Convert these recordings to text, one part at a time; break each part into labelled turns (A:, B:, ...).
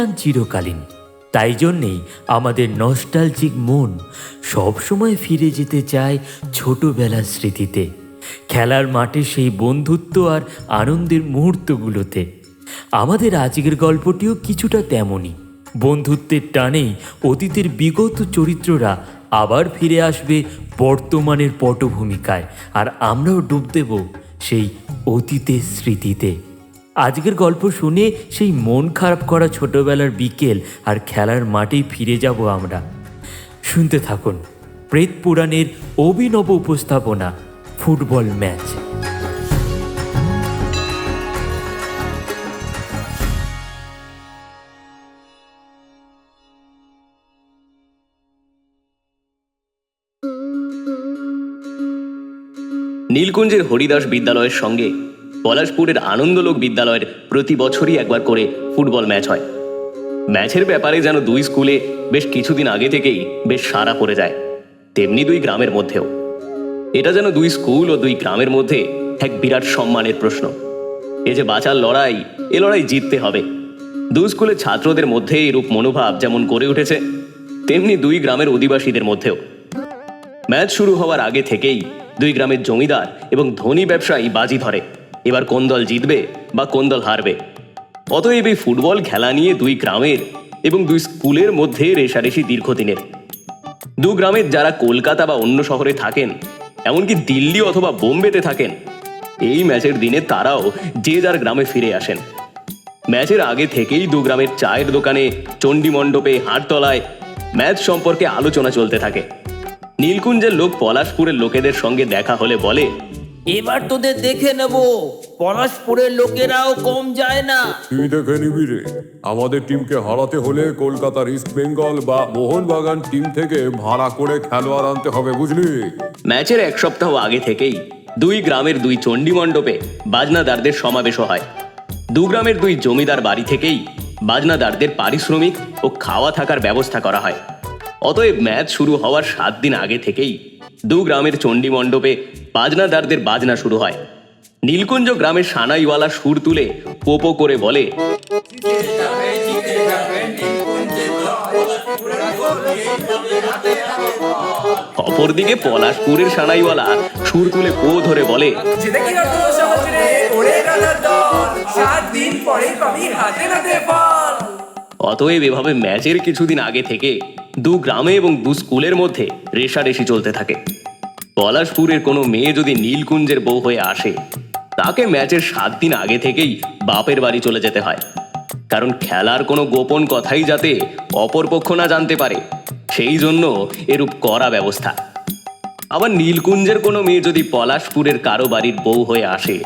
A: বন্ধুত্বের চিরকালীন। তাই জন্যেই আমাদের নস্টালজিক মন সবসময় ফিরে যেতে চায় ছোটবেলার স্মৃতিতে। খেলার মাঠে সেই বন্ধুত্ব আর আনন্দের মুহূর্তগুলোতে। আমাদের আজকের গল্পটিও কিছুটা তেমনই। বন্ধুত্বের টানেই অতীতের বিগত চরিত্ররা আবার ফিরে আসবে বর্তমানের পটভূমিকায়, আর আমরাও ডুব দেব সেই অতীতের স্মৃতিতে। আজকের গল্প শুনে সেই মন খারাপ করা ছোটবেলার বিকেল আর খেলার মাঠেই ফিরে যাব আমরা। শুনতে থাকুন প্রেত পুরাণের অভিনব উপস্থাপনা, ফুটবল ম্যাচ।
B: নীলকুঞ্জের হরিদাস বিদ্যালয়ের সঙ্গে পলাশপুরের আনন্দলোক বিদ্যালয়ের প্রতি বছরই একবার করে ফুটবল ম্যাচ হয়। ম্যাচের ব্যাপারে যেন দুই স্কুলে বেশ কিছুদিন আগে থেকেই বেশ সারা পড়ে যায়, তেমনি দুই গ্রামের মধ্যেও। এটা যেন দুই স্কুল ও দুই গ্রামের মধ্যে এক বিরাট সম্মানের প্রশ্ন। এ যে বাঁচার লড়াই, এ লড়াই জিততে হবে। দুই স্কুলের ছাত্রদের মধ্যে এরূপ মনোভাব যেমন গড়ে উঠেছে, তেমনি দুই গ্রামের অধিবাসীদের মধ্যেও। ম্যাচ শুরু হওয়ার আগে থেকেই দুই গ্রামের জমিদার এবং ধনী ব্যবসায়ী বাজি ধরে। এবার কোন দল জিতবে বা কোন দল হারবে? অতএব এই ফুটবল খেলা নিয়ে দুই গ্রামের এবং দুই স্কুলের মধ্যে রেশারেশি দীর্ঘদিনের। দু গ্রামের যারা কলকাতা বা অন্য শহরে থাকেন, এমনকি দিল্লি অথবা বোম্বেতে থাকেন, এই ম্যাচের দিনে তারাও যে যার গ্রামে ফিরে আসেন। ম্যাচের আগে থেকেই দু গ্রামের চায়ের দোকানে, চণ্ডী মণ্ডপে, হাটতলায় ম্যাচ সম্পর্কে আলোচনা চলতে থাকে। নীলকুঞ্জের লোক পলাশপুরের লোকেদের সঙ্গে দেখা হলে বলে
C: এবার তোদের দেখে নেব। পলাশপুরের লোকেরাও কম যায় না।
D: তুই দেখে নিবি রে। আমাদের টিমকে হারাতে হলে কলকাতার ইস্ট বেঙ্গল বা মোহনবাগান টিম থেকে ভাড়া করে খেলোয়াড় আনতে হবে বুঝলি?
B: ম্যাচের এক সপ্তাহ আগে থেকেই দুই গ্রামের দুই চণ্ডী মণ্ডপে বাজনাদারদের সমাবেশ হয়। দু গ্রামের দুই জমিদার বাড়ি থেকেই বাজনাদারদের পারিশ্রমিক ও খাওয়া থাকার ব্যবস্থা করা হয়। অতএব ম্যাচ শুরু হওয়ার সাত দিন আগে থেকেই দু গ্রামের চণ্ডী মণ্ডপে বাজনাদারদের বাজনা শুরু হয়। নীলকুঞ্জ গ্রামের সানাইওয়ালা সুর তুলে পোপো করে বলে, অপরদিকে পলাশপুরের সানাইওয়ালা সুর তুলে পো ধরে বলে,
E: সাত দিন পরে হাতে
B: অতএব এভাবে ম্যাচের কিছুদিন আগে থেকে দু গ্রামে এবং দু স্কুলের মধ্যে রেশারেশি চলতে থাকে। পলাশপুরের কোনো মেয়ে যদি নীলকুঞ্জের বউ হয়ে আসে, তাকে ম্যাচের সাত দিন আগে থেকেই বাপের বাড়ি চলে যেতে হয়। কারণ খেলার কোনো গোপন কথাই যাতে অপরপক্ষ না জানতে পারে, সেই জন্য এরূপ করা ব্যবস্থা। আবার নীলকুঞ্জের কোনো মেয়ে যদি পলাশপুরের কারও বাড়ির বউ হয়ে আসে,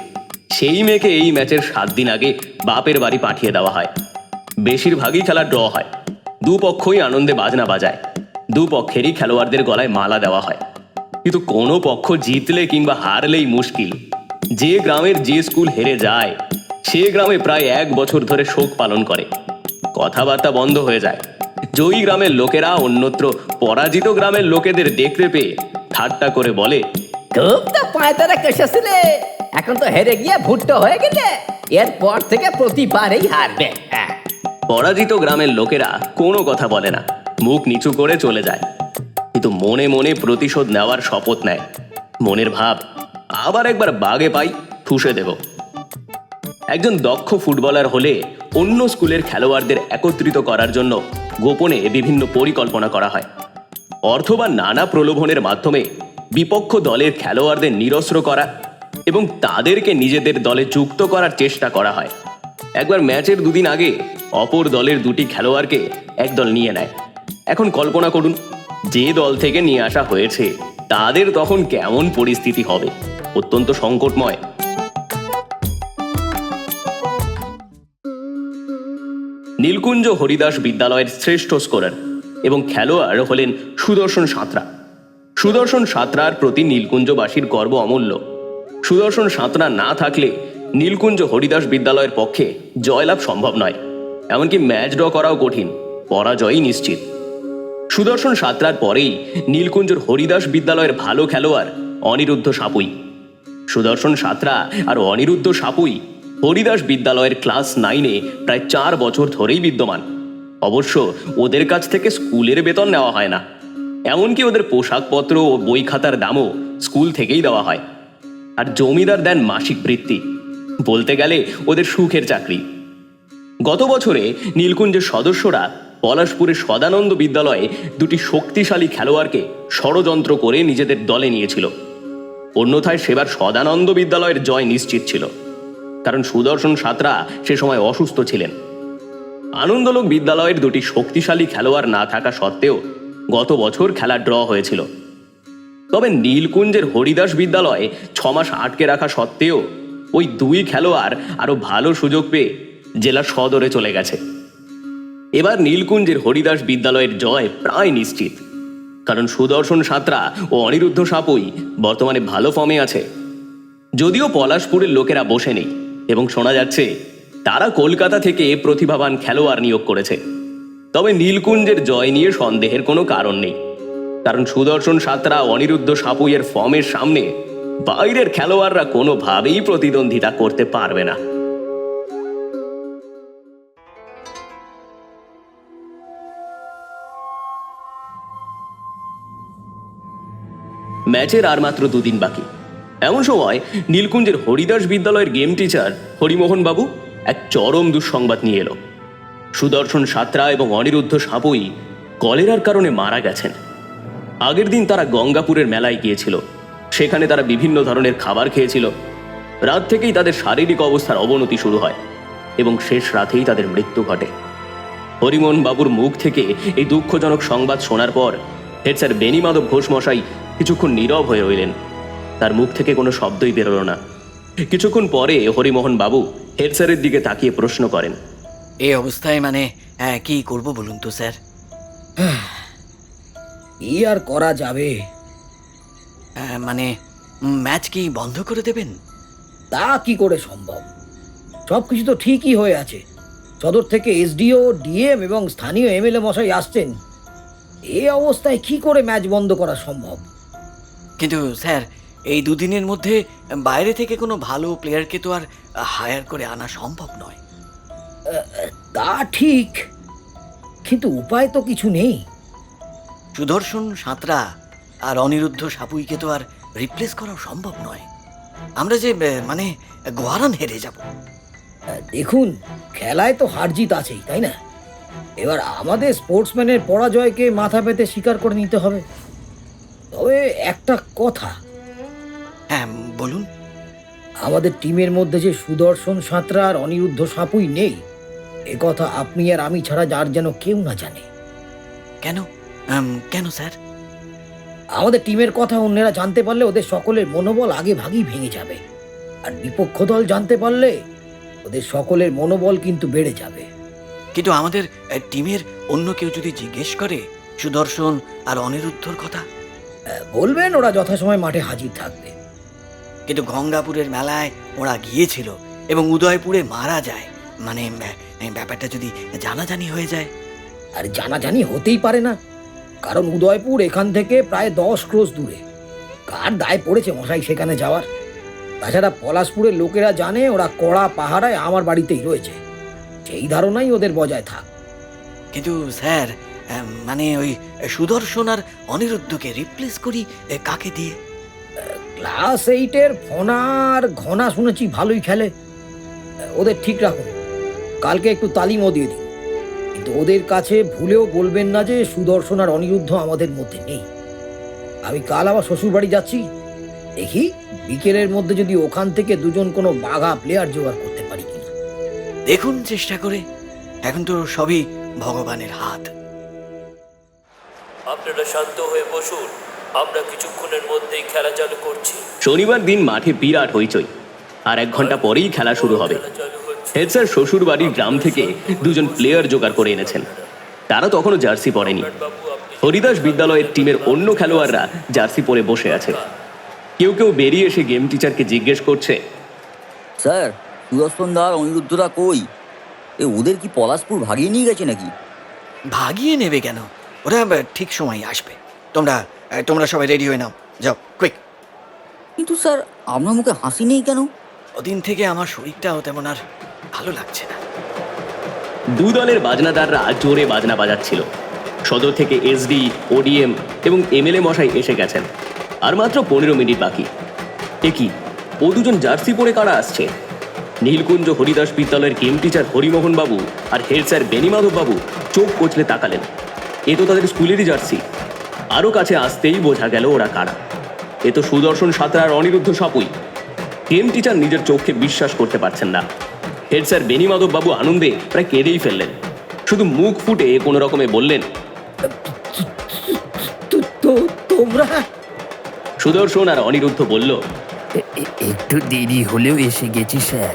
B: সেই মেয়েকে এই ম্যাচের সাত দিন আগে বাপের বাড়ি পাঠিয়ে দেওয়া হয়। বেশিরভাগই খেলা ড্র হয়। দুপক্ষই আনন্দে বাজনা বাজায়। দুপক্ষেরই খেলোয়াড়দের গলায় মালা দেওয়া হয়। কিন্তু কোনো পক্ষ জিতলে কিংবা হারলেই মুশকিল। যে গ্রামের যে স্কুল হেরে যায়, সে গ্রামে প্রায় এক বছর ধরে শোক পালন করে। কথাবার্তা বন্ধ হয়ে যায়। জয়ী গ্রামের লোকেরা অন্যত্র পরাজিত গ্রামের লোকেদের দেখতে পেয়ে ঠাট্টা করে বলে
F: এখন তো হেরে গিয়ে ভুট্টো হয়ে গেলে। এরপর থেকে প্রতিবারেই হারবে। হ্যাঁ।
B: পরাজিত গ্রামের লোকেরা কোনো কথা বলে না। মুখ নিচু করে চলে যায়। কিন্তু মনে মনে প্রতিশোধ নেওয়ার শপথ নেয়। মনের ভাব আবার একবার বাগে পাই, ঠুসে দেব। একজন দক্ষ ফুটবলার হলে অন্য স্কুলের খেলোয়াড়দের একত্রিত করার জন্য গোপনে বিভিন্ন পরিকল্পনা করা হয়। অর্থ বা নানা প্রলোভনের মাধ্যমে বিপক্ষ দলের খেলোয়াড়দের নিরস্ত্র করা এবং তাদেরকে নিজেদের দলে যুক্ত করার চেষ্টা করা হয়। একবার ম্যাচের দুদিন আগে অপর দলের দুটি খেলোয়াড়কে একদল নিয়ে নেয়। এখন কল্পনা করুন, যে দল থেকে নিয়ে আসা হয়েছে, তাদের তখন কেমন পরিস্থিতি হবে? অত্যন্ত সংকটময়। নীলকুঞ্জ হরিদাস বিদ্যালয়ের শ্রেষ্ঠ স্কোরার এবং খেলোয়াড় হলেন সুদর্শন সাঁতরা। সুদর্শন সাঁতরার প্রতি নীলকুঞ্জবাসীর গর্ব অমূল্য। সুদর্শন সাঁতরা না থাকলে নীলকুঞ্জ হরিদাস বিদ্যালয়ের পক্ষে জয়লাভ সম্ভব নয়। এমনকি ম্যাচ ড্র করাও কঠিন, পরাজয়ই নিশ্চিত। সুদর্শন সাঁতরার পরেই নীলকুঞ্জর হরিদাস বিদ্যালয়ের ভালো খেলোয়াড় অনিরুদ্ধ সাপুই। সুদর্শন সাঁতরা আর অনিরুদ্ধ সাপুই হরিদাস বিদ্যালয়ের ক্লাস নাইনে প্রায় চার বছর ধরেই বিদ্যমান। অবশ্য ওদের কাছ থেকে স্কুলের বেতন নেওয়া হয় না। এমনকি ওদের পোশাকপত্র ও বই খাতার দামও স্কুল থেকেই দেওয়া হয়। আর জমিদার দেন মাসিক বৃত্তি। বলতে গেলে ওদের সুখের চাকরি। গত বছরে নীলকুঞ্জের সদস্যরা পলাশপুরের সদানন্দ বিদ্যালয়ে দুটি শক্তিশালী খেলোয়াড়কে ষড়যন্ত্র করে নিজেদের দলে নিয়েছিল। অন্যথায় সেবার সদানন্দ বিদ্যালয়ের জয় নিশ্চিত ছিল। কারণ সুদর্শন সাঁতরা সে সময় অসুস্থ ছিলেন। আনন্দলোক বিদ্যালয়ের দুটি শক্তিশালী খেলোয়াড় না থাকা সত্ত্বেও গত বছর খেলা ড্র হয়েছিল। তবে নীলকুঞ্জের হরিদাস বিদ্যালয়ে ছমাস আটকে রাখা সত্ত্বেও ওই দুই খেলোয়াড় আরও ভালো সুযোগ পেয়ে জেলা সদরে চলে গেছে। এবার নীলকুঞ্জের হরিদাস বিদ্যালয়ের জয় প্রায় নিশ্চিত। কারণ সুদর্শন সাঁতরা ও অনিরুদ্ধ সাপুই বর্তমানে ভালো ফর্মে আছে। যদিও পলাশপুরের লোকেরা বসে নেই এবং শোনা যাচ্ছে তারা কলকাতা থেকে প্রতিভাবান খেলোয়াড় নিয়োগ করেছে। তবে নীলকুঞ্জের জয় নিয়ে সন্দেহের কোনো কারণ নেই। কারণ সুদর্শন সাঁতরা অনিরুদ্ধ সাপুইয়ের ফর্মের সামনে বাইরের খেলোয়াড়রা কোনোভাবেই প্রতিদ্বন্দ্বিতা করতে পারবে না। ম্যাচের আর মাত্র দুদিন বাকি। এমন সময় নীলকুঞ্জের হরিদাস বিদ্যালয়ের গেম টিচার হরিমোহন বাবু এক চরম দুঃসংবাদ নিয়ে এলো। সুদর্শন সাঁতরা এবং অনিরুদ্ধ সাপুই কলেরার কারণে মারা গেছেন। আগের দিন তারা গঙ্গাপুরের মেলায় গিয়েছিল। সেখানে তারা বিভিন্ন ধরনের খাবার খেয়েছিল। রাত থেকেই তাদের শারীরিক অবস্থার অবনতি শুরু হয় এবং শেষ রাতেই তাদের মৃত্যু ঘটে। হরিমোহন বাবুর মুখ থেকে এই দুঃখজনক সংবাদ শোনার পর হেড স্যার বেনিমাধব ঘোষ মশাই কিছুক্ষণ নীরব হয়ে রইলেন। তার মুখ থেকে কোনো শব্দই বেরোলো না। কিছুক্ষণ পরে হরিমোহন বাবু হেড স্যারের দিকে তাকিয়ে প্রশ্ন করেন
G: এই অবস্থায় মানে হ্যাঁ, কি করব বলুন তো স্যার?
H: কি আর করা যাবে?
G: হ্যাঁ, মানে ম্যাচ কি বন্ধ করে দেবেন?
H: তা কি করে সম্ভব? সব কিছু তো ঠিকই হয়ে আছে। সদর থেকে এসডিও ডিএম এবং স্থানীয় এমএলএ মশাই আসছেন। এই অবস্থায় কি করে ম্যাচ বন্ধ করা সম্ভব?
G: কিন্তু স্যার এই দুদিনের মধ্যে বাইরে থেকে কোনো ভালো প্লেয়ারকে তো আর হায়ার করে আনা সম্ভব নয়।
H: তা ঠিক। কিন্তু উপায় তো কিছু নেই।
G: সুদর্শন সাঁতরা আর অনিরুদ্ধ সাপুইকে তো আর রিপ্লেস করাও সম্ভব নয়। আমরা যে মানে গোয়ারান হেরে যাব।
H: দেখুন খেলায় তো হার জিত আছেই তাই না? এবার আমাদের স্পোর্টসম্যানের পরাজয়কে মাথা পেতে স্বীকার করে নিতে হবে। তবে একটা কথা।
G: হ্যাঁ বলুন।
H: আমাদের টিমের মধ্যে যে সুদর্শন সাঁতরা আর অনিরুদ্ধ সাপুই নেই এ কথা আপনি আর আমি ছাড়া যার যেন কেউ না জানে।
G: কেন? কেন স্যার?
H: আমাদের টিমের কথা অন্যেরা জানতে পারলে ওদের সকলের মনোবল আগে ভাগেই ভেঙে যাবে। আর বিপক্ষ দল জানতে পারলে ওদের সকলের মনোবল কিন্তু বেড়ে যাবে।
G: কিন্তু আমাদের টিমের অন্য কেউ যদি জিজ্ঞেস করে সুদর্শন আর অনিরুদ্ধর কথা?
H: বলবেন ওরা যথাসময় মাঠে হাজির থাকবে।
G: কিন্তু গঙ্গাপুরের মেলায় ওরা গিয়েছিল এবং উদয়পুরে মারা যায়। মানে ব্যাপারটা যদি জানাজানি হয়ে যায়?
H: আর জানাজানি হতেই পারে না। কারণ উদয়পুর এখান থেকে প্রায় দশ ক্রোশ দূরে। কার দায় পড়েছে মশাই সেখানে যাওয়ার? তাছাড়া পলাশপুরের লোকেরা জানে ওরা কড়া পাহারায় আমার বাড়িতেই রয়েছে। সেই ধারণাই ওদের বজায় থাক।
G: কিন্তু স্যার মানে ওই সুদর্শন আর অনিরুদ্ধকে রিপ্লেস করি কাকে দিয়ে?
H: ক্লাস এইটের ফনার ঘনা শুনেছি ভালোই খেলে। ওদের ঠিক রাখুন। কালকে একটু তালিমও দিয়ে দিন। কিন্তু ওদের কাছে ভুলেও বলবেন না যে সুদর্শন আর অনিরুদ্ধ আমাদের মধ্যে নেই। আমি কাল আবার শ্বশুর বাড়ি যাচ্ছি। দেখি বিকেলের মধ্যে যদি ওখান থেকে দুজন কোনো বাঘা প্লেয়ার জোগাড় করতে পারি কিনা।
G: দেখুন চেষ্টা করে। এখন তো সবই ভগবানের হাত।
I: আপনারা শান্ত হয়ে বসুন। আমরা কিছুক্ষণের মধ্যেই খেলা চালু করছি।
B: শনিবার দিন মাঠে বিরাট হইচই। আর এক ঘণ্টা পরেই খেলা শুরু হবে। হেড স্যার শ্বশুর বাড়ির গ্রাম থেকে দুজন প্লেয়ার জোগাড় করে এনেছেন। তারা তখনও জার্সি পরেনি। হরিদাস বিদ্যালয়ের টিমের অন্য খেলোয়াড়রা জার্সি পরে বসে আছে। কেউ কেউ বেরিয়ে এসে গেম টিচারকে জিজ্ঞেস করছে
J: স্যার সুদর্শন দা আর অনিরুদ্ধরা কই? এ ওদের কি পলাশপুর ভাগিয়ে নিয়ে গেছে নাকি?
G: ভাগিয়ে নেবে কেন? ওরা ঠিক সময় আসবে। তোমরা তোমরা সবাই রেডি হয়ে নাও। যাও কুইক
J: কিন্তু স্যার আপনার মুখে হাসি নেই কেন?
G: ওদিন থেকে আমার শরীরটাও তেমন আর ভালো লাগছে না।
B: দু দলের বাজনাদাররা জোরে বাজনা বাজাচ্ছিল। সদর থেকে এসডি ওডিএম এবং এমএলএ মশাই এসে গেছেন। আর মাত্র পনেরো মিনিট বাকি। এ কি? ও দুজন জার্সি পরে কারা আসছে? নীলকুঞ্জ হরিদাস বিদ্যালয়ের গেম টিচার হরিমোহন বাবু আর হেড স্যার বেনিমাধব বাবু চোখ কচলে তাকালেন। এ তো তাদের স্কুলেরই জার্সি। আরও কাছে আসতেই বোঝা গেল ওরা কারা। এ তো সুদর্শন সাঁতরার অনিরুদ্ধ সাপুই। গেম টিচার নিজের চোখকে বিশ্বাস করতে পারছেন না। হেড স্যার বেনিমাধব বাবু আনন্দে প্রায় কেঁদেই ফেললেন। শুধু মুখ ফুটে কোনো রকমে বললেন
H: তোমরা?
B: সুদর্শন আর অনিরুদ্ধ বলল
I: একটু দেরি হলেও এসে গেছি স্যার।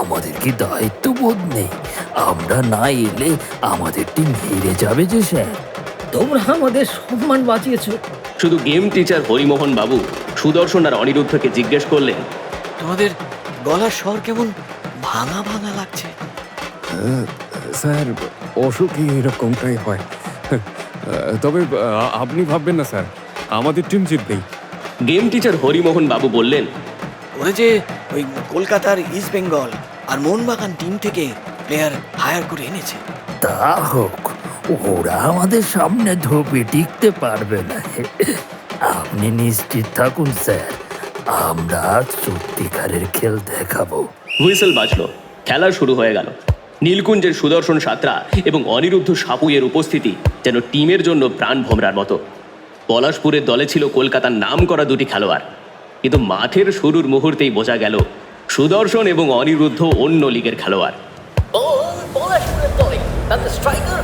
I: আমাদের কি দায়িত্ব বোধ নেই। আমরা না এলে আমাদের টিম হেরে যাবে যে স্যার।
H: তোমরা আমাদের সম্মান বাঁচিয়েছ।
B: শুধু গেম টিচার হরিমোহন বাবু সুদর্শন আর অনিরুদ্ধকে জিজ্ঞেস করলেন
G: তোমাদের গলার স্বর কেমন? ভাঙা ভাঙা লাগছে।
K: স্যার অসুখই এরকমটাই হয়? তবে আপনি ভাববেন না স্যার। আমাদের টিম জিতবেই
B: গেম টিচার হরিমোহন বাবু বললেন
G: ওরা যে ওই কলকাতার ইস্ট বেঙ্গল আর মোহনবাগান টিম থেকে প্লেয়ার হায়ার করে এনেছে।
I: তা হোক ওরা আমাদের সামনে ধোপে টিকতে পারবে না। আপনি নিশ্চিত থাকুন স্যার। আমরা সত্যিকারের খেল দেখাবো।
B: হুইসেল বাজলো। খেলা শুরু হয়ে গেল। নীলকুঞ্জের সুদর্শন সাঁতরা এবং অনিরুদ্ধ সাপুইয়ের উপস্থিতি যেন টিমের জন্য প্রাণ ভোমরার মতো। পলাশপুরের দলে ছিল কলকাতার নাম করা দুটি খেলোয়াড়। কিন্তু মাঠের শুরুর মুহূর্তেই বোঝা গেল, সুদর্শন এবং অনিরুদ্ধ অন্য লিগের খেলোয়াড়।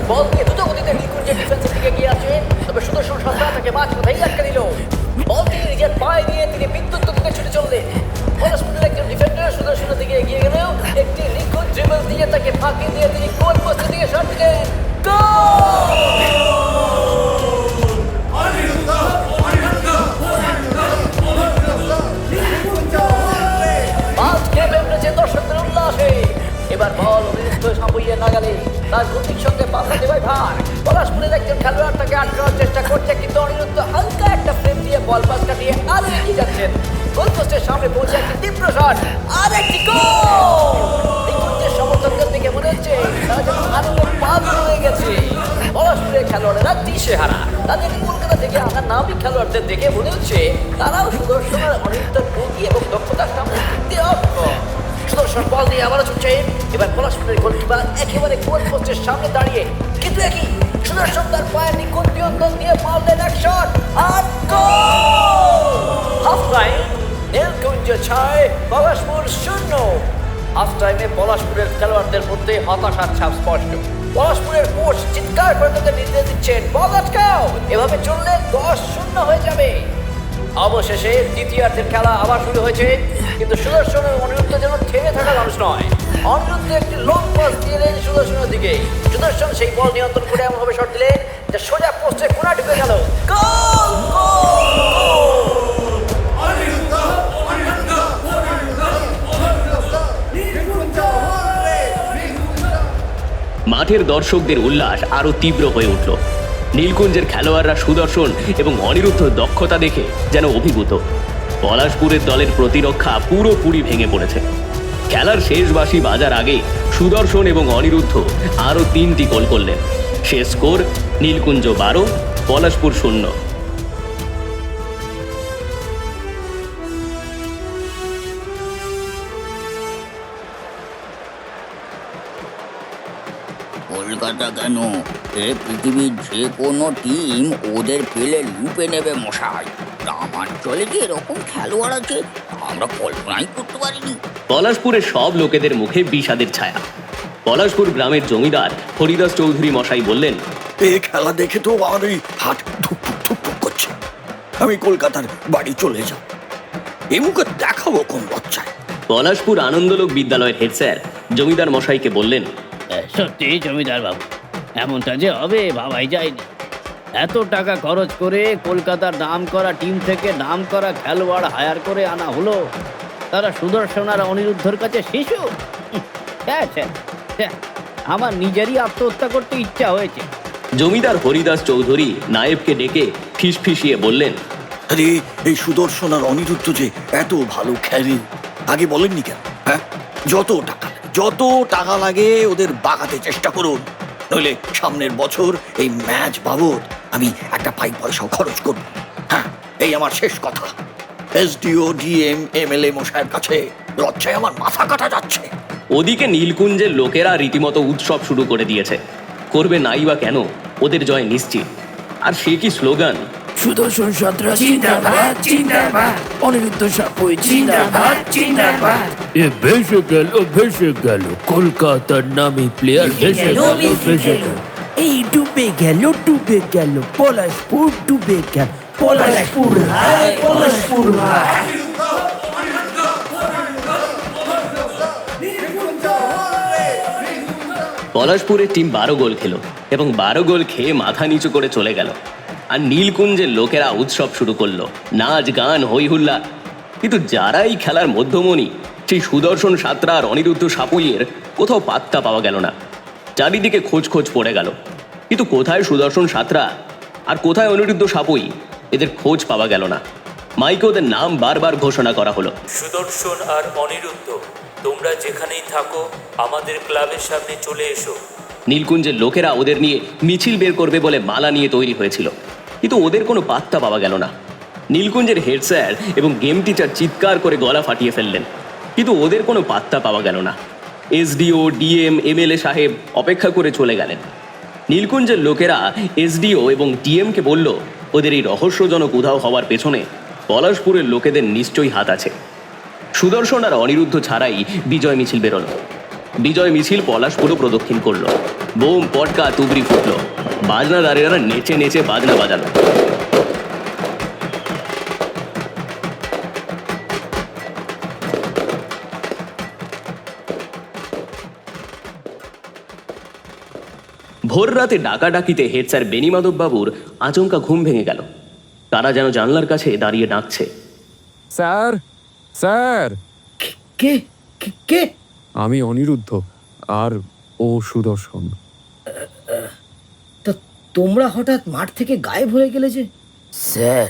L: বল তিনি বিদ্যুৎ ছুটে চললেন। পলাশপুরের একজন দিকে এগিয়ে গেলেও একটি নিখুঁত ড্রিবল দিয়ে তাকে ফাঁকি দিয়ে তিনি গোল পোস্টের দিকে শট দিলেন? দর্শকদের উল্লাসে। এবার বল অনিরুদ্ধ সাপুইয়ে নাগালে তার গতির সঙ্গে পাল্লা দেওয়াই ভার। পলাশপুরের একজন খেলোয়াড় তাকে আটকানোর চেষ্টা করছে, কিন্তু অনিরুদ্ধ হালকা একটা ফ্রেম দিয়ে বল পাস কাটিয়ে আরও এগিয়ে যাচ্ছেন। গোল সামনে পৌঁছে একটি তীব্র শট গোল নিকুঞ্জের সমর্থকদের দিকে মনে হচ্ছে তারা যেন আনন্দে পাগল হয়ে গেছে। পলাশপুরের খেলোয়াড়েরা দিশে হারা তাদের কলকাতা থেকে আনা নামী খেলোয়াড়দের দেখে মনে হচ্ছে তারাও সুদর্শন আর অনিরুদ্ধের গতি এবং দক্ষতার সামনে টিকতে অক্ষম। সুদর্শন বল দিয়ে আবারও ছুটছে। এবার পলাশপুরের গোলকিপার একেবারে গোল পোস্টের সামনে দাঁড়িয়ে কিন্তু একই সুদর্শন তার পায়ের নিখুঁত নিয়ন্ত্রণ দিয়ে মারলেন এক শট। আর গোল! হাফ টাইম নীলকুঞ্জ ছয় পলাশপুর শূন্য। হাফ টাইমে পলাশপুরের খেলোয়াড়দের মধ্যে হতাশার ছাপ স্পষ্ট। পলাশপুরের কোচ চিৎকার করে তাদের নির্দেশ দিচ্ছেন, বল আটকাও! এভাবে চললে দশ শূন্য হয়ে যাবে। অবশেষে দ্বিতীয়ার্ধের খেলা আবার শুরু হয়েছে, কিন্তু সুদর্শন ও অনিরুদ্ধ যেন থেমে থাকা মানুষ নয়। অনিরুদ্ধ একটি লং পাস দিয়ে দেন সুদর্শনের দিকে। সুদর্শন সেই বল নিয়ন্ত্রণ করে এমনভাবে শট দিলেন, যে সোজা পোস্টে কোনা ঢুকে গোল। গোল গোল
B: মাঠের দর্শকদের উল্লাস আরও তীব্র হয়ে উঠল। নীলকুঞ্জের খেলোয়াড়রা সুদর্শন এবং অনিরুদ্ধ দক্ষতা দেখে যেন অভিভূত। পলাশপুরের দলের প্রতিরক্ষা পুরোপুরি ভেঙে পড়েছে। খেলার শেষ বাসি বাজার আগে সুদর্শন এবং অনিরুদ্ধ আরও তিনটি গোল করলেন। শেষ স্কোর নীলকুঞ্জ বারো, পলাশপুর শূন্য।
J: কলকাতা কেন? এ পৃথিবীর যে কোনো টিম ওদের পেলে লুপে নেবে মশাই। গ্রামাঞ্চলে যে এরকম খেলোয়াড় আছে আমরা কল্পনাই করতে পারিনি।
B: পলাশপুরের সব লোকেদের মুখে বিষাদের ছায়া। পলাশপুর গ্রামের জমিদার হরিদাস চৌধুরী মশাই বললেন
G: এই খেলা দেখে তো আমার ওই হাট ধুকপুক ধুকপুক করছে। আমি কলকাতার বাড়ি চলে যাব। এ মুখে দেখাবো কোন বাচ্চায়
B: পলাশপুর আনন্দলোক বিদ্যালয়ের হেড স্যার জমিদার মশাইকে বললেন
M: সত্যি জমিদার বাবু। এমনটা যে হবে ভাবাই যায়নি। এত টাকা খরচ করে কলকাতার নাম করা টিম থেকে নাম করা খেলোয়াড় হায়ার করে আনা হলো তারা সুদর্শন আর অনিরুদ্ধর কাছে শিশু? হুঁ, ছ্যা, ছ্যা, ছ্যা। আমার নিজেরই আত্মহত্যা করতে ইচ্ছা হয়েছে।
B: জমিদার হরিদাস চৌধুরী নায়েবকে ডেকে ফিস ফিসিয়ে বললেন
G: আরে এই সুদর্শন আর অনিরুদ্ধ যে এত ভালো খেলে আগে বলেননি কেন? হ্যাঁ যত টাকা। যত টাকা লাগে ওদের বাগাতে চেষ্টা করুন। নইলে সামনের বছর এই ম্যাচ বাবদ আমি একটা পাই পয়সাও খরচ করব। হ্যাঁ এই আমার শেষ কথা। এসডিও ডিএম এমএলএ মশাইয়ের কাছে লজ্জায় আমার মাথা কাটা যাচ্ছে।
B: ওদিকে নীলকুঞ্জের লোকেরা রীতিমতো উৎসব শুরু করে দিয়েছে। করবে নাই বা কেন, ওদের জয় নিশ্চিত। আর সে কি স্লোগান?
I: সুদর্শন সন্ত্রাস জিন্দাবাদ জিন্দাবাদ। অনিরুদ্ধ সাপুই জিন্দাবাদ জিন্দাবাদ। এ ভেসে গেল ভেসে গেল কলকাতার নামে প্লেয়ার ভেসে গেল ভেসে গেল। এই ডুবে গেল ডুবে গেল পলাশপুর ডুবে গেল পলাশপুর হায় পলাশপুর হায়।
B: পলাশপুরের টিম বারো গোল খেলো এবং বারো গোল খেয়ে মাথা নিচু করে চলে গেল। আর নীলকুঞ্জের লোকেরা উৎসব শুরু করল। নাচ, গান হই হুল্লা কিন্তু যারা এই খেলার মধ্যমণি, সেই সুদর্শন সাঁতরা আর অনিরুদ্ধ সাপুইয়ের কোথাও পাত্তা পাওয়া গেল না। চারিদিকে খোঁজ খোঁজ পড়ে গেল। কিন্তু কোথায় সুদর্শন সাঁতরা আর কোথায় অনিরুদ্ধ সাপুই, এদের খোঁজ পাওয়া গেল না। মাইকে ওদের নাম বারবার ঘোষণা করা হলো।
I: সুদর্শন আর অনিরুদ্ধ, তোমরা যেখানেই থাকো, আমাদের ক্লাবের সামনে চলে এসো।
B: নীলকুঞ্জের লোকেরা ওদের নিয়ে মিছিল বের করবে বলে মালা নিয়ে তৈরি হয়েছিল। কিন্তু ওদের কোনো পাত্তা পাওয়া গেল না। নীলকুঞ্জের হেড স্যার এবং গেম টিচার চিৎকার করে গলা ফাটিয়ে ফেললেন। কিন্তু ওদের কোনো পাত্তা পাওয়া গেল না। এসডিও, ডিএম, এমএলএ সাহেব অপেক্ষা করে চলে গেলেন। নীলকুঞ্জের লোকেরা এসডিও এবং ডিএমকে বলল, ওদের এই রহস্যজনক উধাও হওয়ার পেছনে পলাশপুরের লোকেদের নিশ্চয়ই হাত আছে। সুদর্শন আর অনিরুদ্ধ ছাড়াই বিজয় মিছিল বেরোলো। বিজয় মিছিল পলাশপুরও প্রদক্ষিণ করল। বোম পটকা তুবড়ি ফুটলো। বাজনাদারেরা নেচে নেচে বাজনা বাজালো। ভোর রাতে ডাকাডাকিতে হেড স্যার বেনিমাধব বাবুর আচমকা ঘুম ভেঙে গেল। তারা যেন জানলার কাছে দাঁড়িয়ে ডাকছে।
K: Sir sir!
H: কে কে- কে?
K: আমি অনিরুদ্ধ আর ও সুদর্শন।
H: তা তোমরা হঠাৎ মাঠ থেকে গায়েব হয়ে গেলে যে?
I: স্যার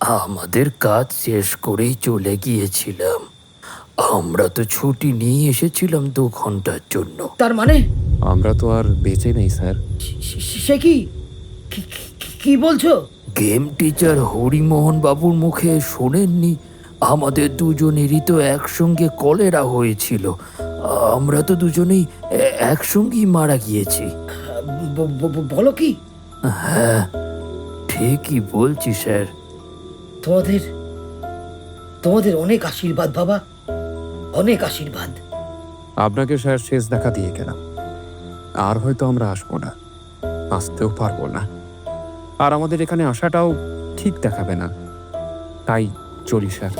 I: আমাদের কাজ শেষ করেই চলে গিয়েছিলাম। আমরা তো ছুটি নিয়ে এসেছিলাম দু ঘণ্টার জন্য।
H: তার মানে?
K: আমরা তো আর বেঁচে নেই স্যার।
H: সে- কি- কি বলছো?
I: গেম টিচার হরিমোহন বাবুর মুখে শোনেননি? আমাদের দুজনেরই তো একসঙ্গে কলেরা হয়েছিল। আমরা তো দুজনেই একসঙ্গেই মারা গিয়েছি।
H: বলো কি?
I: হ্যাঁ ঠিকই বলছি স্যার।
H: তোমাদের তোমাদের অনেক আশীর্বাদ বাবা। অনেক আশীর্বাদ।
K: আপনাকে স্যার শেষ দেখা দিয়ে গেলাম। আর হয়তো আমরা আসব না। আসতেও পারব না। আর আমাদের এখানে আসাটাও ঠিক দেখাবে না। তাই চলি স্যার।